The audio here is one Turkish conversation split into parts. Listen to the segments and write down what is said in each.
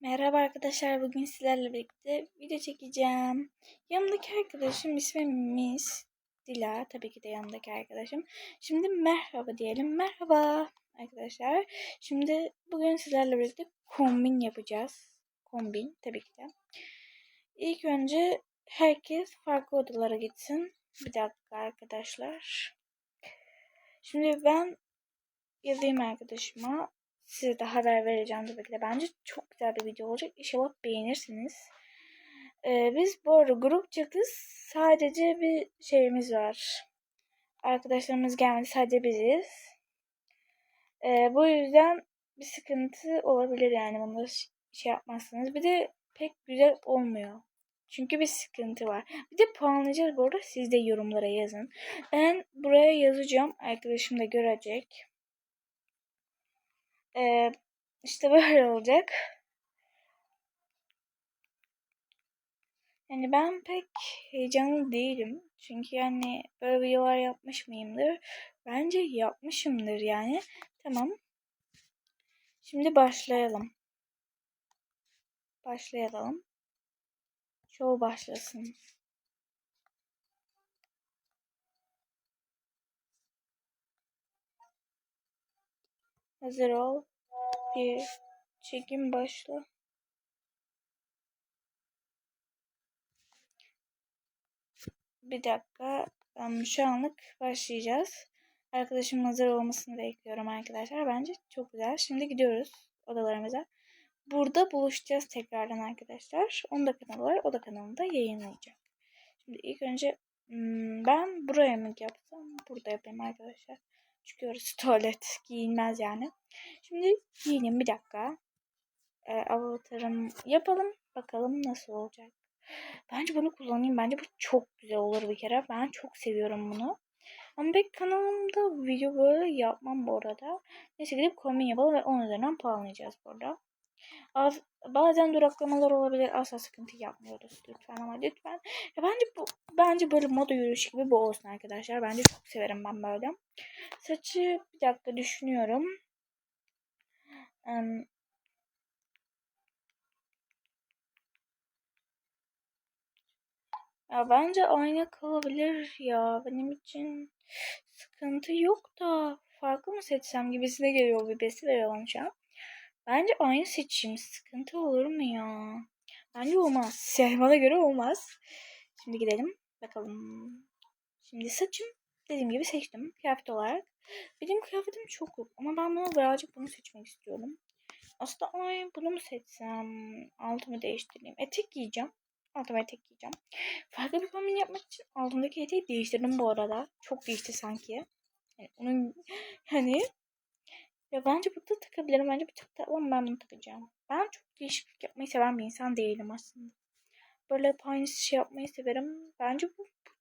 Merhaba arkadaşlar. Bugün sizlerle birlikte video çekeceğim. Yanımdaki arkadaşım ismi Miss Dila. Tabii ki de yanımdaki arkadaşım. Şimdi merhaba diyelim. Merhaba arkadaşlar. Şimdi bugün sizlerle birlikte kombin yapacağız. Kombin tabii ki de. İlk önce herkes farklı odalara gitsin. Bir dakika arkadaşlar. Şimdi ben yazayım arkadaşıma. Size de haber vereceğim tabii ki de. Bence çok güzel bir video olacak. İnşallah beğenirsiniz. Ee, biz bu arada kız sadece bir şeyimiz var. Arkadaşlarımız gelmedi. Sadece biziz. Ee, bu yüzden bir sıkıntı olabilir yani. Bunu şey yapmazsınız. Bir de pek güzel olmuyor. Çünkü bir sıkıntı var. Bir de puanlayacağız bu arada. Siz de yorumlara yazın. Ben buraya yazacağım. Arkadaşım da görecek. Ee, işte böyle olacak. Yani ben pek heyecanlı değilim. Çünkü yani böyle videolar yapmış mıyımdır? Bence yapmışımdır yani. Tamam. Şimdi başlayalım. Başlayalım. Show başlasın. Hazır ol. Bir çekim başla. Bir dakika. Um, şu anlık başlayacağız. Arkadaşım hazır olmasını bekliyorum arkadaşlar. Bence çok güzel. Şimdi gidiyoruz odalarımıza. Burada buluşacağız tekrardan arkadaşlar. Onda kanalı var. O da kanalında yayınlayacak. Şimdi ilk önce ben buraya mı yapsam? Burada yapayım arkadaşlar. Çünkü orası tuvalet. Giyinmez yani. Şimdi giyinim bir dakika. Ee, avatarım yapalım. Bakalım nasıl olacak. Bence bunu kullanayım. Bence bu çok güzel olur bir kere. Ben çok seviyorum bunu. Ama pek kanalımda video böyle yapmam bu arada. Neyse gidip kombin yapalım ve onun üzerinden puanlayacağız burada. Az, bazen duraklamalar olabilir. Asla sıkıntı yapmıyoruz lütfen ama lütfen. Ya bence bu bence böyle moda yürüyüş gibi bu olsun arkadaşlar. Bence çok severim ben böyle. Saçı bir dakika düşünüyorum. Um, ya bence aynı kalabilir ya. Benim için sıkıntı yok da farklı mı seçsem gibisine geliyor bir besi veriyorum şu an. Bence aynı seçeyim. Sıkıntı olur mu ya? Bence olmaz. Yani bana göre olmaz. Şimdi gidelim. Bakalım. Şimdi saçım dediğim gibi seçtim. Kıyafet olarak. Benim kıyafetim çok yok. Ama ben bunu birazcık bunu seçmek istiyorum. Aslında ay bunu mu seçsem? Altımı değiştireyim. Etek giyeceğim. Altıma etek giyeceğim. Farklı bir kombin yapmak için altımdaki eteği değiştirdim bu arada. Çok değişti sanki. Yani onun hani ya bence burada takabilirim. Bence bu çok tatlı ben bunu takacağım. Ben çok değişiklik yapmayı seven bir insan değilim aslında. Böyle hep aynı şey yapmayı severim. Bence bu, bu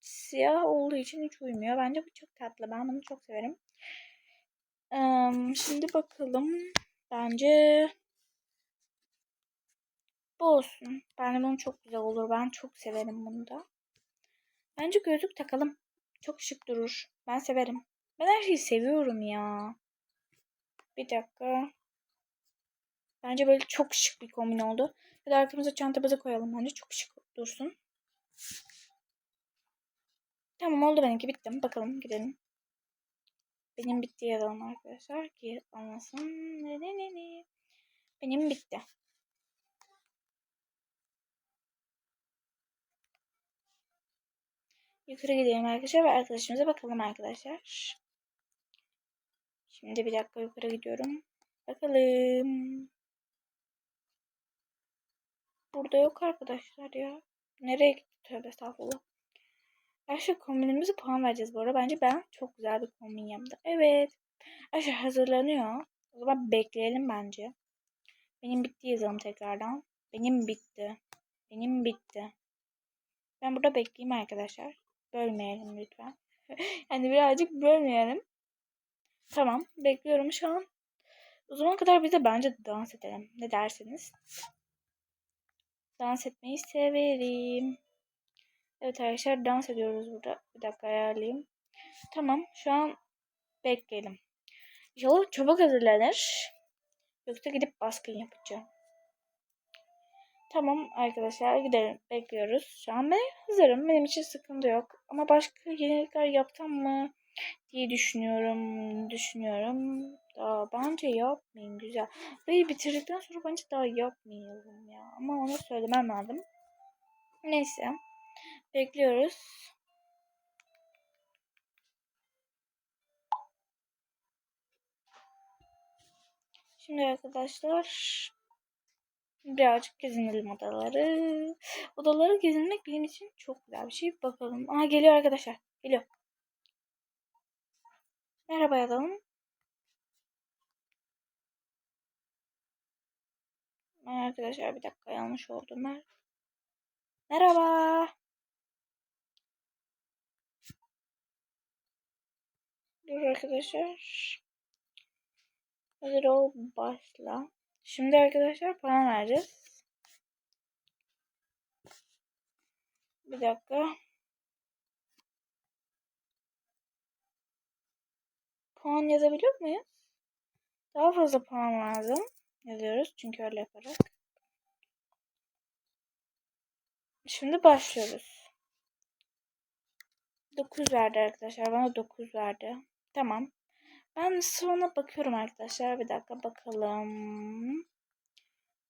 siyah olduğu için hiç uymuyor. Bence bu çok tatlı. Ben bunu çok severim. Ee, şimdi bakalım. Bence bu olsun. Bence bunu çok güzel olur. Ben çok severim bunu da. Bence gözlük takalım. Çok şık durur. Ben severim. Ben her şeyi seviyorum ya. Bir dakika. Bence böyle çok şık bir kombin oldu. Ya da arkamıza çantamızı koyalım. Bence çok şık dursun. Tamam oldu benimki bitti. Bakalım gidelim. Benim bitti yazalım arkadaşlar ki anlasın. Ne ne ne ne. Benim bitti. Yukarı gidelim arkadaşlar ve arkadaşımıza bakalım arkadaşlar. Şimdi bir dakika yukarı gidiyorum. Bakalım. Burada yok arkadaşlar ya. Nereye gitti? Tövbe estağfurullah. Arkadaşlar kombinimizi puan vereceğiz bu arada. Bence ben çok güzel bir kombin yaptım. Evet. Arkadaşlar hazırlanıyor. O zaman bekleyelim bence. Benim bitti yazalım tekrardan. Benim bitti. Benim bitti. Ben burada bekleyeyim arkadaşlar. Bölmeyelim lütfen. yani birazcık bölmeyelim. Tamam. Bekliyorum şu an. O zaman kadar bize bence dans edelim. Ne dersiniz? Dans etmeyi severim. Evet arkadaşlar dans ediyoruz burada. Bir dakika ayarlayayım. Tamam. Şu an bekleyelim. İnşallah çabuk hazırlanır. Yoksa gidip baskın yapacağım. Tamam arkadaşlar gidelim. Bekliyoruz. Şu an ben hazırım. Benim için sıkıntı yok. Ama başka yenilikler yapsam mı diye düşünüyorum. Düşünüyorum. Daha bence yapmayayım. Güzel. Burayı bitirdikten sonra bence daha yapmayalım ya. Ama onu söylemem lazım. Neyse. Bekliyoruz. Şimdi arkadaşlar birazcık gezinelim odaları. Odaları gezinmek benim için çok güzel bir şey. Bakalım. Aha geliyor arkadaşlar. Geliyor. Merhaba yazalım. Arkadaşlar bir dakika yanlış oldu. Mer Merhaba. Dur arkadaşlar. Hazır ol başla. Şimdi arkadaşlar puan vereceğiz. Bir dakika. Puan yazabiliyor muyuz? Daha fazla puan lazım. Yazıyoruz çünkü öyle yaparak. Şimdi başlıyoruz. 9 verdi arkadaşlar. Bana 9 verdi. Tamam. Ben sonra bakıyorum arkadaşlar. Bir dakika bakalım.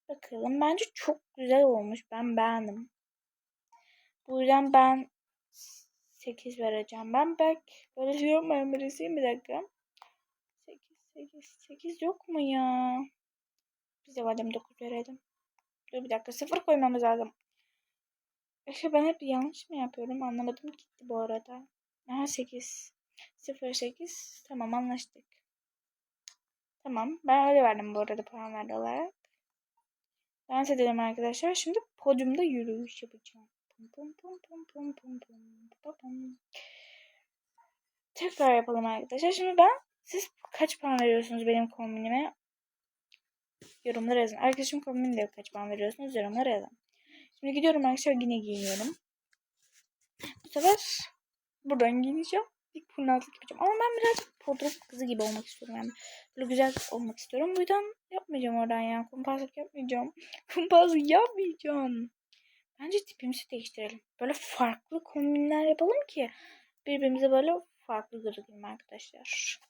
Bakalım. Bence çok güzel olmuş. Ben beğendim. Bu yüzden ben 8 vereceğim. Ben belki böyle diyorum birisiyim. Bir dakika. 8, 8, 8 yok mu ya? Biz de madem 9 verelim. Dur bir dakika. 0 koymamız lazım. İşte ben hep yanlış mı yapıyorum? Anlamadım gitti bu arada. Aha 8. 08. Tamam anlaştık. Tamam. Ben öyle verdim bu arada puan verdi olarak. Dans edelim arkadaşlar. Şimdi podyumda yürüyüş yapacağım. Pum pum pum pum pum pum pum pum. Tekrar yapalım arkadaşlar. Şimdi ben siz kaç puan veriyorsunuz benim kombinime? Yorumlara yazın. Arkadaşım kombinine kaç puan veriyorsunuz? Yorumlara yazın. Şimdi gidiyorum arkadaşlar yine giyiniyorum. Bu sefer buradan giyineceğim. İlk pırnazlık yapacağım. Ama ben biraz pudra kızı gibi olmak istiyorum yani. Böyle güzel olmak istiyorum. Bu yüzden yapmayacağım oradan ya. Kumpaslık yapmayacağım. Kumpaslık yapmayacağım. Bence tipimizi değiştirelim. Böyle farklı kombinler yapalım ki birbirimize böyle farklı gözükelim arkadaşlar.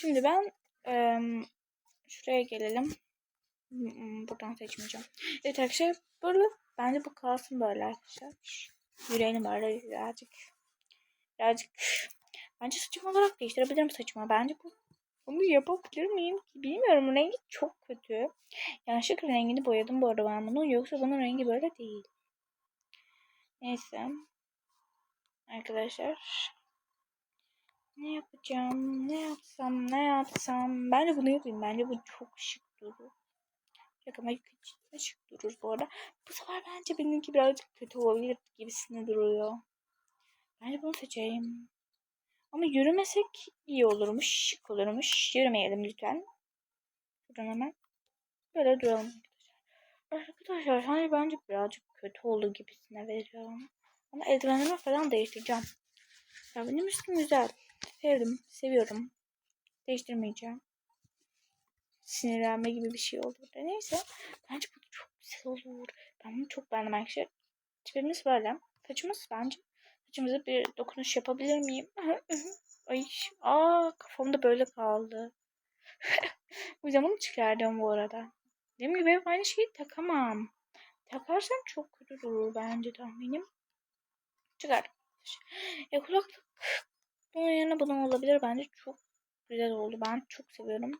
Şimdi ben ıı, şuraya gelelim. Buradan seçmeyeceğim. Evet arkadaşlar böyle bence bu kalsın böyle arkadaşlar. Yüreğini böyle birazcık birazcık bence saçım olarak değiştirebilirim saçımı. Bence bu bunu yapabilir miyim bilmiyorum. Rengi çok kötü. Yanlışlıkla rengini boyadım bu arada ben bunu. Yoksa bunun rengi böyle değil. Neyse. Arkadaşlar. Ne yapacağım? Ne yapsam? Ne yapsam? Bence bunu yapayım. Bence bu çok şık durur. Yakama şık durur bu arada. Bu sefer bence benimki birazcık kötü olabilir gibisine duruyor. Bence bunu seçeyim. Ama yürümesek iyi olurmuş, şık olurmuş. Yürümeyelim lütfen. Buradan hemen böyle duralım. Arkadaşlar hani bence birazcık kötü oldu gibisine veriyorum. Ama eldivenlerimi falan değiştireceğim. Ya benim üstüm güzel. Sevdim, seviyorum. Değiştirmeyeceğim. Sinirlenme gibi bir şey olur da. Neyse. Bence bu çok güzel olur. Ben bunu çok beğendim arkadaşlar. Tipimiz böyle. Saçımız bence Saçımıza bir dokunuş yapabilir miyim? Ay, aa kafamda böyle kaldı. bu zaman çıkardım bu arada. Dediğim gibi hep aynı şeyi takamam. Takarsam çok kötü durur bence tahminim. Çıkar. E kulaklık bunun yerine bunun olabilir. Bence çok güzel oldu. Ben çok seviyorum.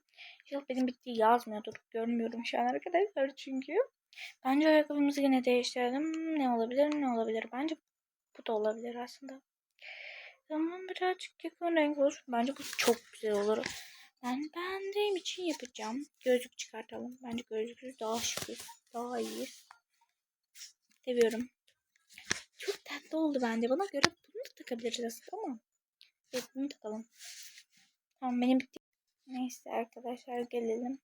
İnşallah benim bittiği yazmıyordur. Görmüyorum şu an arkadaşlar çünkü. Bence ayakkabımızı yine değiştirelim. Ne olabilir ne olabilir. Bence bu da olabilir aslında. Zaman birazcık yakın renk olur. Bence bu çok güzel olur. Ben beğendiğim için yapacağım. Gözlük çıkartalım. Bence gözlüksüz daha şık. Daha iyi. Seviyorum. Çok tatlı oldu bence. Bana göre bunu da takabiliriz aslında ama. Evet bunu takalım. Tamam benim bitti. Neyse arkadaşlar gelelim.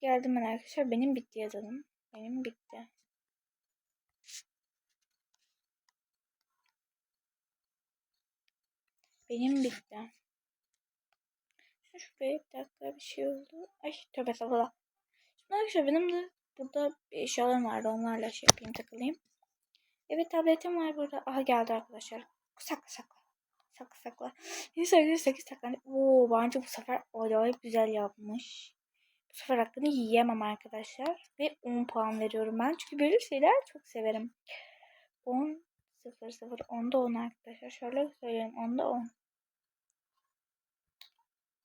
Geldim ben arkadaşlar. Benim bitti yazalım. Benim bitti. Benim bitti. Şuraya bir dakika bir şey oldu. Ay tövbe estağfurullah. Arkadaşlar benim de burada bir eşyalarım vardı. Onlarla şey yapayım takılayım. Evet tabletim var burada. Aha geldi arkadaşlar. Sakla sakla. Sakla sakla. Neyse arkadaşlar 8 saklandı. Oo bence bu sefer acayip güzel yapmış. Bu sefer hakkını yiyemem arkadaşlar. Ve 10 puan veriyorum ben. Çünkü böyle şeyler çok severim. 10 0 0 10'da 10 arkadaşlar. Şöyle söyleyeyim 10'da 10.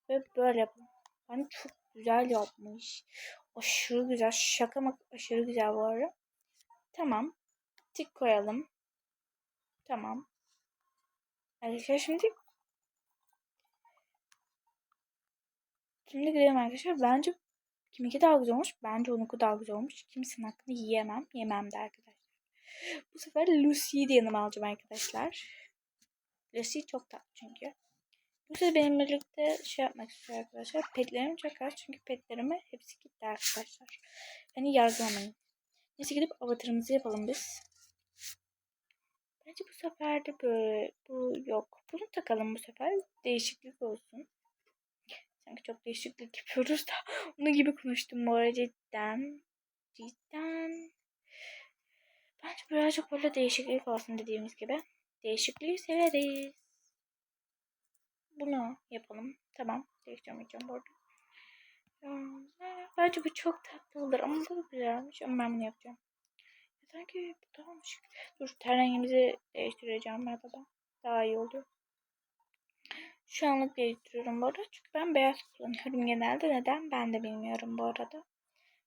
Ve böyle yapalım. Yani çok güzel yapmış. Aşırı güzel. Şaka mı? Aşırı güzel bu arada. Tamam. Tik koyalım. Tamam. Arkadaşlar şimdi Şimdi gidelim arkadaşlar. Bence kiminki daha güzel olmuş. Bence onunki daha güzel olmuş. Kimsenin hakkını yiyemem. Yemem de arkadaşlar. Bu sefer Lucy'yi de yanıma alacağım arkadaşlar. Lucy çok tatlı çünkü. Lucy benim birlikte şey yapmak istiyor arkadaşlar. Petlerim çok az çünkü petlerime hepsi gitti arkadaşlar. Beni yargılamayın. Neyse gidip avatarımızı yapalım biz. Bence bu sefer de böyle bu yok. Bunu takalım bu sefer. Değişiklik olsun. Sanki çok değişiklik yapıyoruz da. Onun gibi konuştum bu arada cidden. Cidden. Bence birazcık böyle değişiklik olsun dediğimiz gibi. Değişikliği severiz. Bunu yapalım. Tamam. Değiştirmeyeceğim bu arada. Bence bu çok tatlı olur ama bu güzelmiş ama ben bunu yapacağım. Sanki bu daha şık. Dur ten rengimizi değiştireceğim ya da daha iyi oldu. Şu anlık değiştiriyorum bu arada. Çünkü ben beyaz kullanıyorum genelde. Neden ben de bilmiyorum bu arada.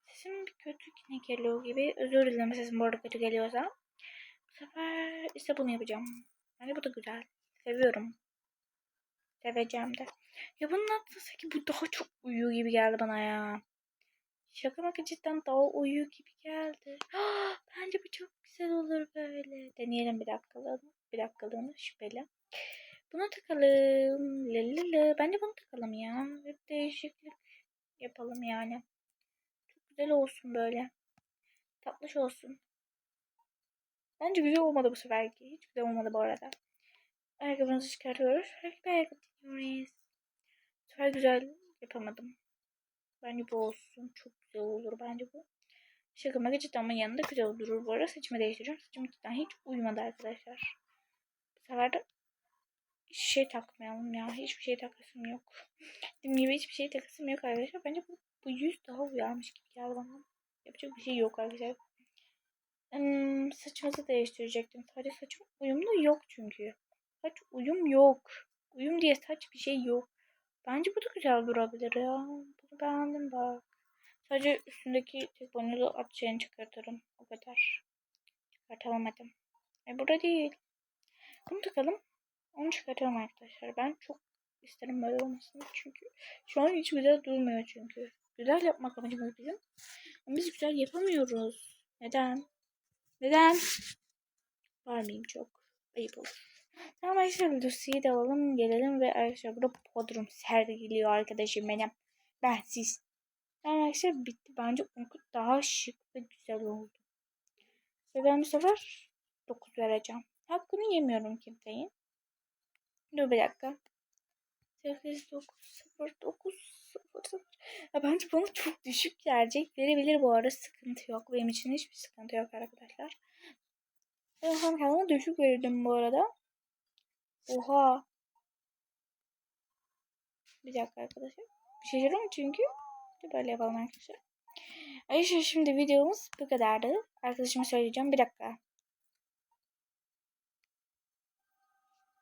Sesim bir kötü yine geliyor gibi. Özür dilerim sesim bu arada kötü geliyorsa. Bu sefer ise bunu yapacağım. Bence bu da güzel. Seviyorum. Seveceğim de. Ya bunun adı ki bu daha çok uyuyor gibi geldi bana ya. Şaka maka cidden daha uyuyor gibi geldi. Bence bu çok güzel olur böyle. Deneyelim bir dakikalığını. Bir dakikalığını şüpheli. Bunu takalım. Lalala. Bence bunu takalım ya. Bir değişiklik yapalım yani. Çok güzel olsun böyle. Tatlış olsun. Bence güzel olmadı bu seferki. Hiç güzel olmadı bu arada. Ayakkabımızı çıkartıyoruz. Harika ayakkabı. Bu sefer güzel yapamadım. Bence bu olsun. Çok güzel olur bence bu. Şaka maka cidden yanında güzel durur bu arada. Saçımı değiştireceğim. Saçım cidden hiç uyumadı arkadaşlar. Bu sefer de şey takmayalım ya. Hiçbir şey takasım yok. Dediğim gibi hiçbir şey takasım yok arkadaşlar. Bence bu, bu yüz daha uyarmış gibi geldi bana. Yapacak bir şey yok arkadaşlar. Hmm, saçımızı değiştirecektim. Sadece saçım uyumlu yok çünkü. Saç uyum yok. Uyum diye saç bir şey yok. Bence bu da güzel durabilir ya. Bunu beğendim bak. Sadece üstündeki tek boynuzlu at şeyini çıkartırım. O kadar. Çıkartamadım. E burada değil. Bunu takalım. Onu çıkartalım arkadaşlar. Ben çok isterim böyle olmasını. Çünkü şu an hiç güzel durmuyor çünkü. Güzel yapmak amacımız bizim. Ama biz güzel yapamıyoruz. Neden? Neden? Var mıyım çok? Ayıp olur. Tamam arkadaşlar Lucy'yi de alalım gelelim ve arkadaşlar burada podrum sergiliyor arkadaşım benim. Ben siz. Tamam arkadaşlar bitti. Bence onunki daha şık ve güzel oldu. Ve ben bu sefer 9 vereceğim. Hakkını yemiyorum kimseyin. Dur bir dakika. 8, 9, 0, 9, 0, 0. Ya bence bana çok düşük gelecek. Verebilir bu arada sıkıntı yok. Benim için hiçbir sıkıntı yok arkadaşlar. Ben kendime düşük verirdim bu arada. Oha. Bir dakika arkadaşlar. Bir şey söyleyeyim çünkü. Böyle yapalım arkadaşlar. Arkadaşlar şimdi videomuz bu kadardı. Arkadaşıma söyleyeceğim. Bir dakika.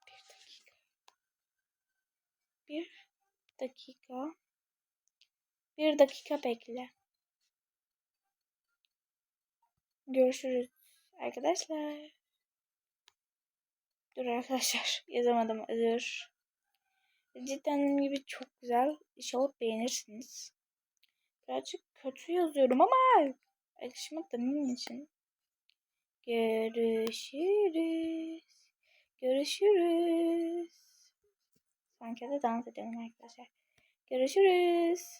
Bir dakika. Bir dakika. Bir dakika bekle. Görüşürüz arkadaşlar. Dur arkadaşlar yazamadım özür. Cidden gibi çok güzel. İnşallah beğenirsiniz. Birazcık kötü yazıyorum ama benim için. Görüşürüz. Görüşürüz. Sanki de dans edelim arkadaşlar. Görüşürüz.